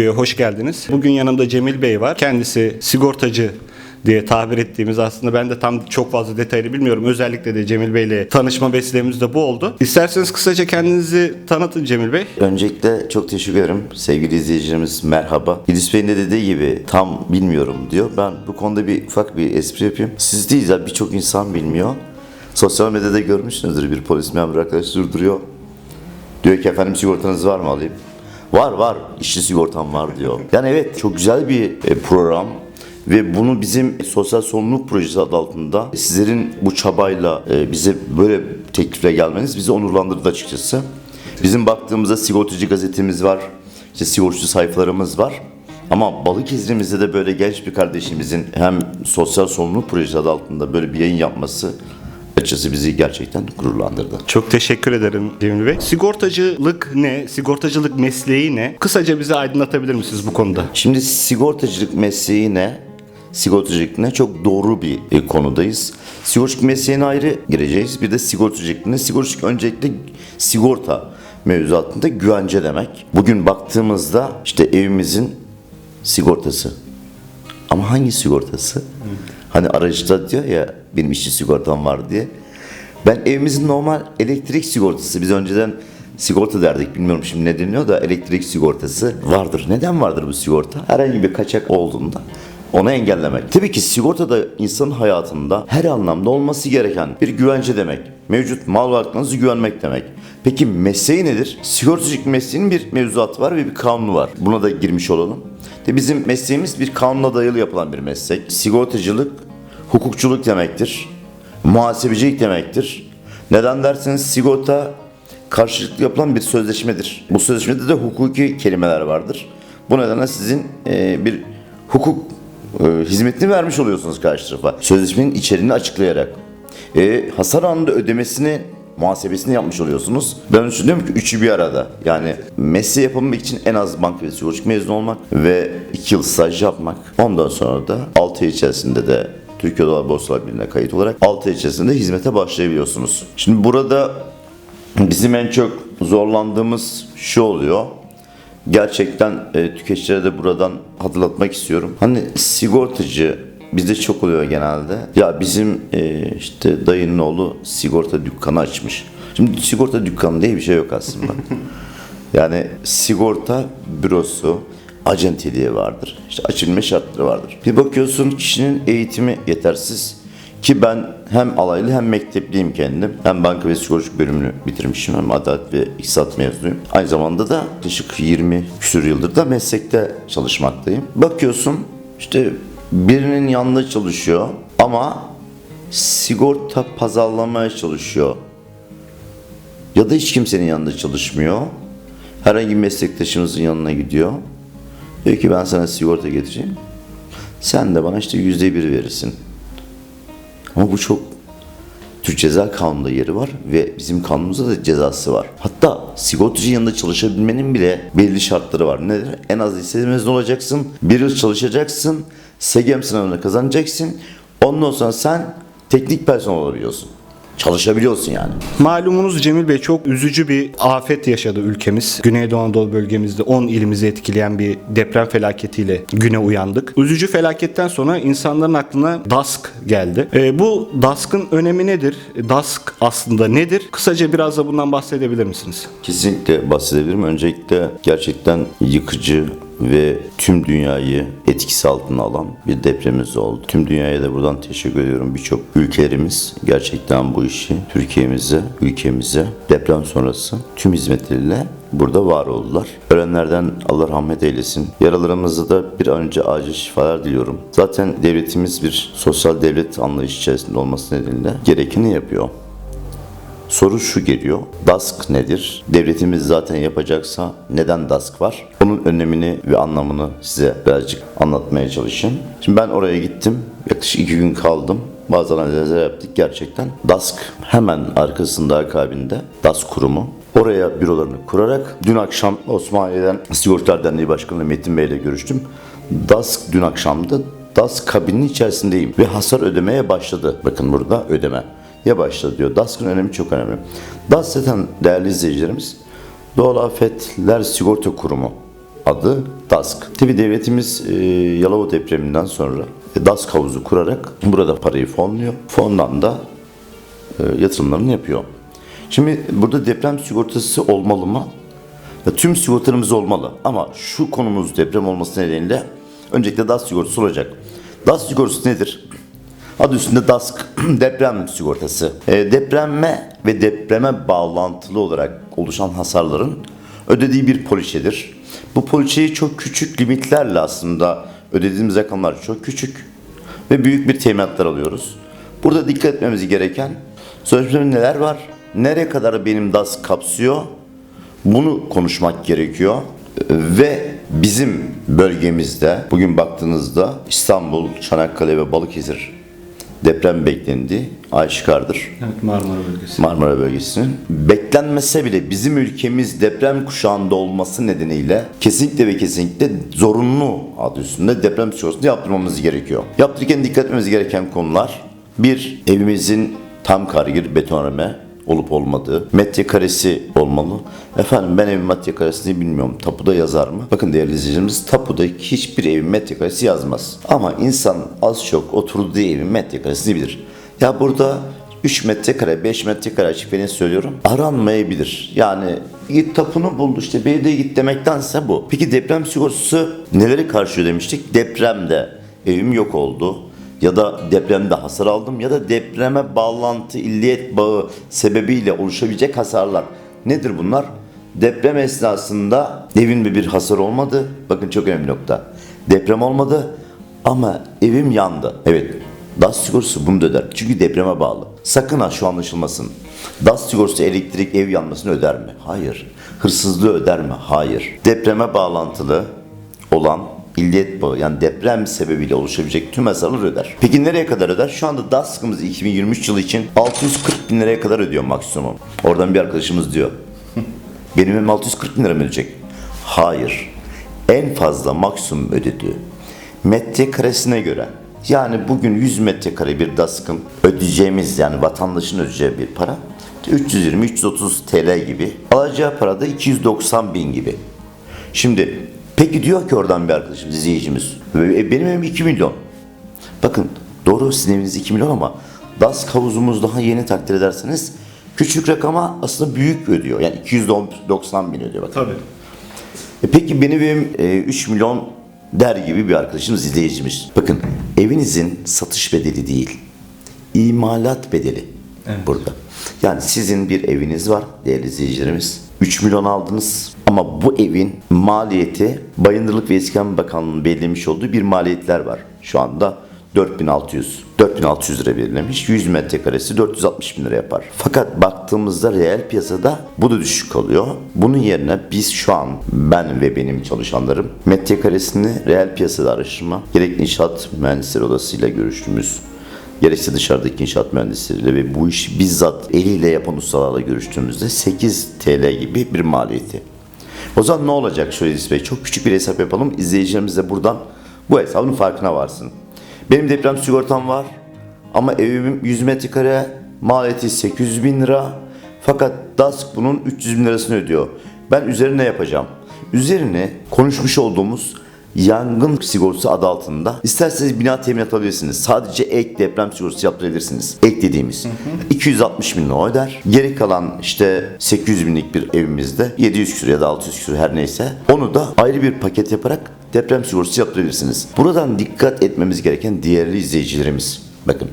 videoya hoş geldiniz. Bugün yanımda Cemil Bey var. Kendisi sigortacı diye tabir ettiğimiz aslında ben de tam çok fazla detaylı bilmiyorum. Özellikle de Cemil Bey ile tanışma vesilemiz de bu oldu. İsterseniz kısaca kendinizi tanıtın Cemil Bey. Öncelikle çok teşekkür ederim. Sevgili izleyicilerimiz merhaba. İdris Bey'in de dediği gibi tam bilmiyorum diyor. Ben bu konuda bir ufak bir espri yapayım. Siz değil ya birçok insan bilmiyor. Sosyal medyada görmüşsünüzdür bir polis memuru arkadaş durduruyor. Diyor ki efendim sigortanız var mı alayım? Var var işçi sigortam var diyor. Yani evet çok güzel bir e, program. Ve bunu bizim sosyal sorumluluk projesi adı altında sizlerin bu çabayla e, bize böyle teklifle gelmeniz bizi onurlandırdı açıkçası. Bizim baktığımızda sigortacı gazetemiz var, işte sigortacı sayfalarımız var. Ama Balıkesir'imizde de böyle genç bir kardeşimizin hem sosyal sorumluluk projesi adı altında böyle bir yayın yapması açıkçası bizi gerçekten gururlandırdı. Çok teşekkür ederim Cemil Bey. Sigortacılık ne? Sigortacılık mesleği ne? Kısaca bize aydınlatabilir misiniz bu konuda? Şimdi sigortacılık mesleği ne? Sigortacılık ne? Çok doğru bir e, konudayız. Sigortacılık mesleğine ayrı gireceğiz. Bir de sigortacılık ne? Sigortacılık öncelikle sigorta mevzuatında güvence demek. Bugün baktığımızda işte evimizin sigortası. Ama hangi sigortası? Hani aracıda diyor ya benim işçi sigortam var diye. Ben evimizin normal elektrik sigortası. Biz önceden sigorta derdik. Bilmiyorum şimdi ne deniyor da elektrik sigortası vardır. Neden vardır bu sigorta? Herhangi bir kaçak olduğunda onu engellemek. Tabii ki sigorta da insanın hayatında her anlamda olması gereken bir güvence demek. Mevcut mal varlığınızı güvenmek demek. Peki mesleği nedir? Sigortacılık mesleğinin bir mevzuatı var ve bir kanunu var. Buna da girmiş olalım. De bizim mesleğimiz bir kanuna dayalı yapılan bir meslek. Sigortacılık hukukçuluk demektir. Muhasebecilik demektir. Neden derseniz sigorta karşılıklı yapılan bir sözleşmedir. Bu sözleşmede de hukuki kelimeler vardır. Bu nedenle sizin e, bir hukuk e, hizmetini vermiş oluyorsunuz karşı tarafa. Sözleşmenin içeriğini açıklayarak. E, hasar anında ödemesini muhasebesini yapmış oluyorsunuz. Ben düşünüyorum ki üçü bir arada. Yani mesleği yapabilmek için en az banka ve sigortacılık mezun olmak ve 2 yıl staj yapmak. Ondan sonra da 6 ay içerisinde de Türkiye Dolar Borsalar Birliği'ne kayıt olarak 6 ay içerisinde hizmete başlayabiliyorsunuz. Şimdi burada bizim en çok zorlandığımız şu oluyor. Gerçekten e, tüketicilere de buradan hatırlatmak istiyorum. Hani sigortacı bizde çok oluyor genelde. Ya bizim e, işte dayının oğlu sigorta dükkanı açmış. Şimdi sigorta dükkanı diye bir şey yok aslında. yani sigorta bürosu, acenteliği vardır. İşte açılma şartları vardır. Bir bakıyorsun kişinin eğitimi yetersiz. Ki ben hem alaylı hem mektepliyim kendim. Hem banka ve sigortacılık bölümünü bitirmişim hem adalet ve iktisat mezunuyum. Aynı zamanda da yaklaşık 20 küsur yıldır da meslekte çalışmaktayım. Bakıyorsun işte birinin yanında çalışıyor ama sigorta pazarlamaya çalışıyor. Ya da hiç kimsenin yanında çalışmıyor. Herhangi bir meslektaşımızın yanına gidiyor. Diyor ki ben sana sigorta getireceğim. Sen de bana işte yüzde bir verirsin. Ama bu çok Türk Ceza Kanunu'nda yeri var ve bizim kanunumuzda da cezası var. Hatta sigortacı yanında çalışabilmenin bile belli şartları var. Nedir? En az mezun olacaksın, bir yıl çalışacaksın, SEGEM sınavını kazanacaksın. Ondan sonra sen teknik personel olabiliyorsun. Çalışabiliyorsun yani. Malumunuz Cemil Bey çok üzücü bir afet yaşadı ülkemiz. Güneydoğu Anadolu bölgemizde 10 ilimizi etkileyen bir deprem felaketiyle güne uyandık. Üzücü felaketten sonra insanların aklına DASK geldi. E, bu DASK'ın önemi nedir? DASK aslında nedir? Kısaca biraz da bundan bahsedebilir misiniz? Kesinlikle bahsedebilirim. Öncelikle gerçekten yıkıcı ve tüm dünyayı etkisi altına alan bir depremimiz oldu. Tüm dünyaya da buradan teşekkür ediyorum. Birçok ülkelerimiz gerçekten bu işi Türkiye'mize, ülkemize deprem sonrası tüm hizmetleriyle burada var oldular. Ölenlerden Allah rahmet eylesin. Yaralarımızda da bir an önce acil şifalar diliyorum. Zaten devletimiz bir sosyal devlet anlayışı içerisinde olması nedeniyle gerekeni yapıyor. Soru şu geliyor. DASK nedir? Devletimiz zaten yapacaksa neden DASK var? Bunun önemini ve anlamını size birazcık anlatmaya çalışayım. Şimdi ben oraya gittim. Yaklaşık iki gün kaldım. Bazı analizler yaptık gerçekten. DASK hemen arkasında akabinde DASK kurumu Oraya bürolarını kurarak dün akşam Osmaniye'den Sigortalar Derneği Başkanı Metin Bey ile görüştüm. DASK dün akşamda DASK kabinin içerisindeyim ve hasar ödemeye başladı. Bakın burada ödeme ya başladı diyor. DASK'ın önemi çok önemli. DASK zaten değerli izleyicilerimiz Doğal Afetler Sigorta Kurumu adı DASK. Tabi devletimiz e, Yalova depreminden sonra e, DASK havuzu kurarak burada parayı fonluyor. Fondan da e, yatırımlarını yapıyor. Şimdi burada deprem sigortası olmalı mı? Ya, tüm sigortalarımız olmalı ama şu konumuz deprem olması nedeniyle öncelikle DAS sigortası olacak. DAS sigortası nedir? Adı üstünde DASK deprem sigortası. E, depreme ve depreme bağlantılı olarak oluşan hasarların ödediği bir poliçedir. Bu poliçeyi çok küçük limitlerle aslında ödediğimiz rakamlar çok küçük ve büyük bir teminatlar alıyoruz. Burada dikkat etmemiz gereken sözleşmede neler var, nereye kadar benim DAS kapsıyor bunu konuşmak gerekiyor ve bizim bölgemizde bugün baktığınızda İstanbul, Çanakkale ve Balıkesir deprem beklendi. Aşikardır. Evet Marmara bölgesi. Marmara bölgesinin. Beklenmese bile bizim ülkemiz deprem kuşağında olması nedeniyle kesinlikle ve kesinlikle zorunlu adı üstünde deprem sigortasını yaptırmamız gerekiyor. Yaptırırken dikkat etmemiz gereken konular bir evimizin tam kargir betonarme olup olmadığı, metrekaresi olmalı. Efendim ben evin metrekaresini bilmiyorum. Tapuda yazar mı? Bakın değerli izleyicilerimiz tapuda hiçbir evin metrekaresi yazmaz. Ama insan az çok oturduğu evin metrekaresini bilir. Ya burada 3 metrekare, 5 metrekare açık söylüyorum. Aranmayabilir. Yani git tapunu buldu işte belediye git demektense bu. Peki deprem sigortası neleri karşılıyor demiştik? Depremde evim yok oldu ya da depremde hasar aldım ya da depreme bağlantı illiyet bağı sebebiyle oluşabilecek hasarlar. Nedir bunlar? Deprem esnasında evimde bir hasar olmadı. Bakın çok önemli nokta. Deprem olmadı ama evim yandı. Evet DAS sigortası bunu da öder. Çünkü depreme bağlı. Sakın ha şu anlaşılmasın. DAS sigortası elektrik ev yanmasını öder mi? Hayır. Hırsızlığı öder mi? Hayır. Depreme bağlantılı olan illiyet bağı yani deprem sebebiyle oluşabilecek tüm hasarları öder. Peki nereye kadar öder? Şu anda DASK'ımız 2023 yılı için 640 bin liraya kadar ödüyor maksimum. Oradan bir arkadaşımız diyor. Benim evim 640 bin lira mı ödeyecek? Hayır. En fazla maksimum ödediği metrekaresine göre yani bugün 100 metrekare bir DASK'ın ödeyeceğimiz yani vatandaşın ödeyeceği bir para 320-330 TL gibi. Alacağı para da 290 bin gibi. Şimdi peki diyor ki oradan bir arkadaşım izleyicimiz "E, benim evim 2 milyon. Bakın doğru sizin eviniz 2 milyon ama DASK havuzumuz daha yeni takdir ederseniz küçük rakama aslında büyük ödüyor. Yani 290 bin ödüyor bakın. Tabii. E peki benim evim e, 3 milyon der gibi bir arkadaşımız, izleyicimiz. Bakın evinizin satış bedeli değil, imalat bedeli burada. Yani sizin bir eviniz var değerli izleyicilerimiz. 3 milyon aldınız ama bu evin maliyeti Bayındırlık ve İskan Bakanlığı'nın belirlemiş olduğu bir maliyetler var. Şu anda 4600 4600 lira belirlemiş. 100 metrekaresi 460 bin lira yapar. Fakat baktığımızda reel piyasada bu da düşük kalıyor. Bunun yerine biz şu an ben ve benim çalışanlarım metrekaresini reel piyasada araştırma gerek inşaat mühendisleri odasıyla görüştüğümüz gerekse dışarıdaki inşaat mühendisleriyle ve bu işi bizzat eliyle yapan ustalarla görüştüğümüzde 8 TL gibi bir maliyeti. O zaman ne olacak şöyle Bey? Çok küçük bir hesap yapalım. İzleyicilerimiz de buradan bu hesabın farkına varsın. Benim deprem sigortam var ama evim 100 metrekare maliyeti 800 bin lira. Fakat DASK bunun 300 bin lirasını ödüyor. Ben üzerine yapacağım. Üzerine konuşmuş olduğumuz yangın sigortası adı altında isterseniz bina temin alabilirsiniz. Sadece ek deprem sigortası yaptırabilirsiniz. Ek dediğimiz 260 bin lira öder. Geri kalan işte 800 binlik bir evimizde 700 küsur ya da 600 küsur her neyse onu da ayrı bir paket yaparak deprem sigortası yaptırabilirsiniz. Buradan dikkat etmemiz gereken diğerli izleyicilerimiz. Bakın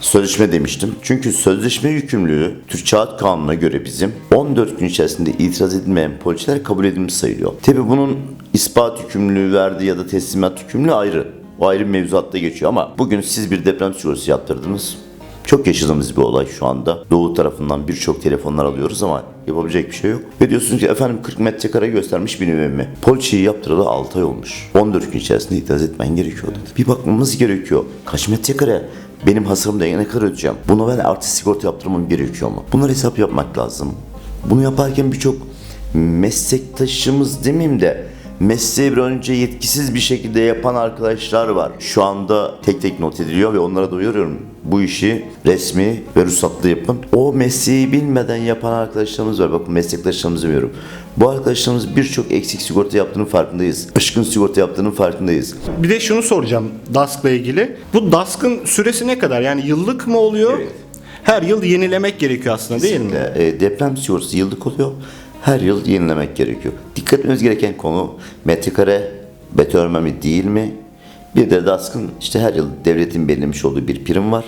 Sözleşme demiştim. Çünkü sözleşme yükümlülüğü Türk Kağıt Kanunu'na göre bizim 14 gün içerisinde itiraz edilmeyen poliçeler kabul edilmiş sayılıyor. Tabi bunun ispat yükümlülüğü verdi ya da teslimat yükümlülüğü ayrı. O ayrı mevzuatta geçiyor ama bugün siz bir deprem sigortası yaptırdınız. Çok yaşadığımız bir olay şu anda. Doğu tarafından birçok telefonlar alıyoruz ama yapabilecek bir şey yok. Ve diyorsunuz ki efendim 40 metrekare göstermiş bir evimi. Poliçeyi yaptıralı 6 ay olmuş. 14 gün içerisinde itiraz etmen gerekiyor dedi. Bir bakmamız gerekiyor. Kaç metrekare? Benim hasarımda ne kadar ödeyeceğim? Buna ben artı sigorta yaptırmam gerekiyor mu? Bunları hesap yapmak lazım. Bunu yaparken birçok meslektaşımız demeyeyim de mesleği bir önce yetkisiz bir şekilde yapan arkadaşlar var. Şu anda tek tek not ediliyor ve onlara da uyarıyorum. Bu işi resmi ve ruhsatlı yapın. O mesleği bilmeden yapan arkadaşlarımız var. Bakın meslektaşlarımızı demiyorum. Bu arkadaşlarımız birçok eksik sigorta yaptığının farkındayız. Aşkın sigorta yaptığının farkındayız. Bir de şunu soracağım DASK'la ilgili. Bu DASK'ın süresi ne kadar? Yani yıllık mı oluyor? Evet. Her yıl yenilemek gerekiyor aslında değil mi? E, deprem sigortası yıllık oluyor. Her yıl yenilemek gerekiyor. Dikkat etmemiz gereken konu metrekare beton mi değil mi? Bir de DASK'ın işte her yıl devletin belirlemiş olduğu bir prim var.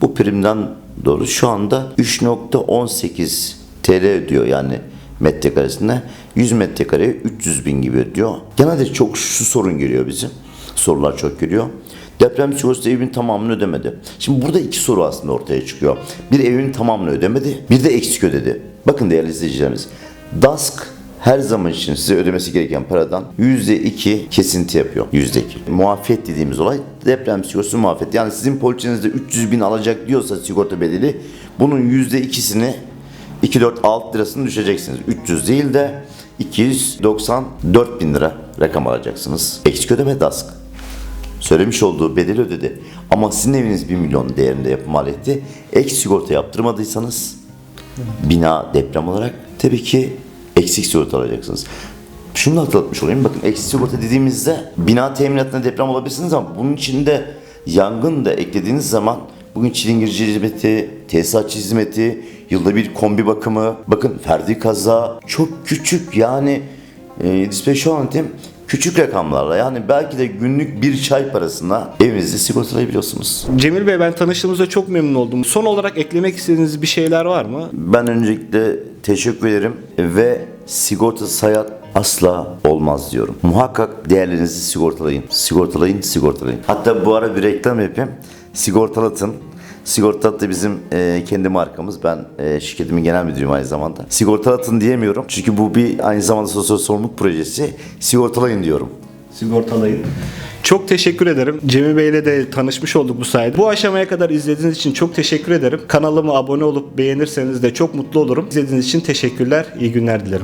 Bu primden doğru şu anda 3.18 TL ödüyor yani metrekaresine. 100 metrekareye 300 bin gibi ödüyor. Genelde çok şu sorun geliyor bizim. Sorular çok geliyor. Deprem sigortası evin tamamını ödemedi. Şimdi burada iki soru aslında ortaya çıkıyor. Bir evin tamamını ödemedi, bir de eksik ödedi. Bakın değerli izleyicilerimiz. DASK her zaman için size ödemesi gereken paradan %2 kesinti yapıyor. %2. Muafiyet dediğimiz olay deprem sigortası muafiyet. Yani sizin poliçenizde 300 bin alacak diyorsa sigorta bedeli bunun %2'sini 2, 4, 6 lirasını düşeceksiniz. 300 değil de 294 bin lira rakam alacaksınız. Eksik ödeme DASK söylemiş olduğu bedeli ödedi. Ama sizin eviniz 1 milyon değerinde yapım maliyeti. Ek sigorta yaptırmadıysanız bina deprem olarak tabii ki eksik sigorta alacaksınız. Şunu da hatırlatmış olayım. Bakın eksik sigorta dediğimizde bina teminatına deprem olabilirsiniz ama bunun içinde yangın da eklediğiniz zaman bugün çilingirci hizmeti, tesisatçı hizmeti, yılda bir kombi bakımı, bakın ferdi kaza çok küçük yani e, Dispatch Antim küçük rakamlarla yani belki de günlük bir çay parasına evinizi sigortalayabiliyorsunuz. Cemil Bey ben tanıştığımızda çok memnun oldum. Son olarak eklemek istediğiniz bir şeyler var mı? Ben öncelikle teşekkür ederim ve sigortasız hayat asla olmaz diyorum. Muhakkak değerlerinizi sigortalayın. Sigortalayın, sigortalayın. Hatta bu ara bir reklam yapayım. Sigortalatın. Sigortalat da bizim e, kendi markamız. Ben e, şirketimin genel müdürüyüm aynı zamanda. Sigortalatın diyemiyorum. Çünkü bu bir aynı zamanda sosyal sorumluluk projesi. Sigortalayın diyorum. Sigortalayın. Çok teşekkür ederim. Cemil Bey ile de tanışmış olduk bu sayede. Bu aşamaya kadar izlediğiniz için çok teşekkür ederim. Kanalıma abone olup beğenirseniz de çok mutlu olurum. İzlediğiniz için teşekkürler. İyi günler dilerim.